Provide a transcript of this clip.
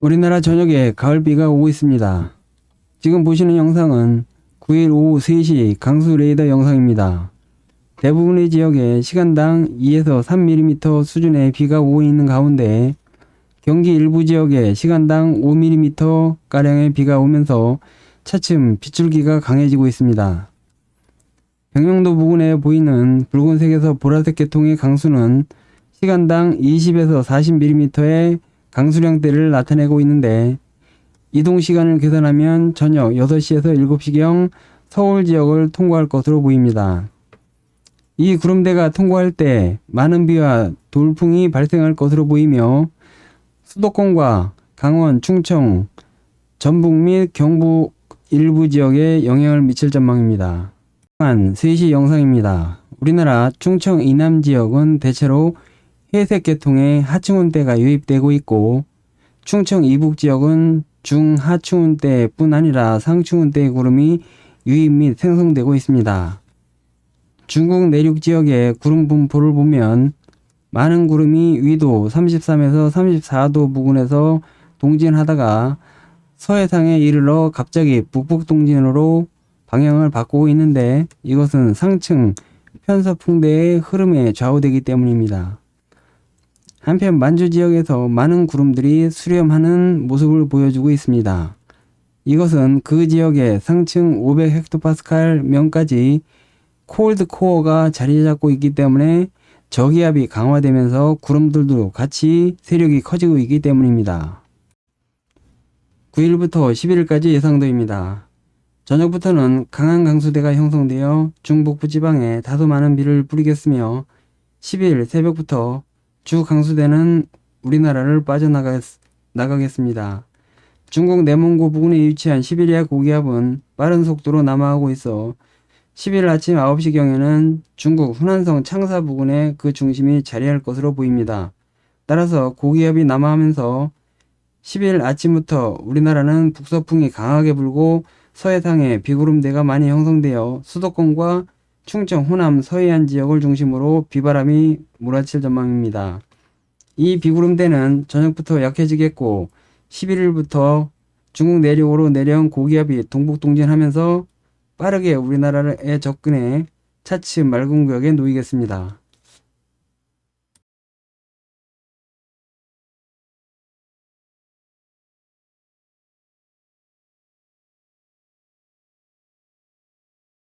우리나라 전역에 가을비가 오고 있습니다. 지금 보시는 영상은 9일 오후 3시 강수 레이더 영상입니다. 대부분의 지역에 시간당 2에서 3mm 수준의 비가 오고 있는 가운데 경기 일부 지역에 시간당 5mm 가량의 비가 오면서 차츰 빗줄기가 강해지고 있습니다. 병영도 부근에 보이는 붉은색에서 보라색 계통의 강수는 시간당 20에서 40mm의 강수량대를 나타내고 있는데 이동 시간을 계산하면 저녁 6시에서 7시경 서울 지역을 통과할 것으로 보입니다. 이 구름대가 통과할 때 많은 비와 돌풍이 발생할 것으로 보이며 수도권과 강원, 충청, 전북 및 경북 일부 지역에 영향을 미칠 전망입니다. 또한 3시 영상입니다. 우리나라 충청 이남 지역은 대체로 회색 계통의 하층운대가 유입되고 있고 충청 이북 지역은 중하층운대뿐 아니라 상층운대의 구름이 유입 및 생성되고 있습니다. 중국 내륙 지역의 구름 분포를 보면 많은 구름이 위도 33에서 34도 부근에서 동진하다가 서해상에 이르러 갑자기 북북 동진으로 방향을 바꾸고 있는데 이것은 상층 편서풍대의 흐름에 좌우되기 때문입니다. 한편 만주 지역에서 많은 구름들이 수렴하는 모습을 보여주고 있습니다. 이것은 그 지역의 상층 500헥토파스칼 면까지 콜드 코어가 자리 잡고 있기 때문에 저기압이 강화되면서 구름들도 같이 세력이 커지고 있기 때문입니다. 9일부터 11일까지 예상도입니다. 저녁부터는 강한 강수대가 형성되어 중북부 지방에 다소 많은 비를 뿌리겠으며 10일 새벽부터 주 강수대는 우리나라를 빠져나가겠습니다. 중국 내몽고 부근에 위치한 시베리아 고기압은 빠른 속도로 남하하고 있어 11일 아침 9시경에는 중국 후난성 창사 부근에 그 중심이 자리할 것으로 보입니다. 따라서 고기압이 남하하면서 10일 아침부터 우리나라는 북서풍이 강하게 불고 서해상에 비구름대가 많이 형성되어 수도권과 충청, 호남, 서해안 지역을 중심으로 비바람이 몰아칠 전망입니다. 이 비구름대는 저녁부터 약해지겠고 11일부터 중국 내륙으로 내려온 고기압이 동북 동진하면서 빠르게 우리나라에 접근해 차츰 맑은 구역에 놓이겠습니다.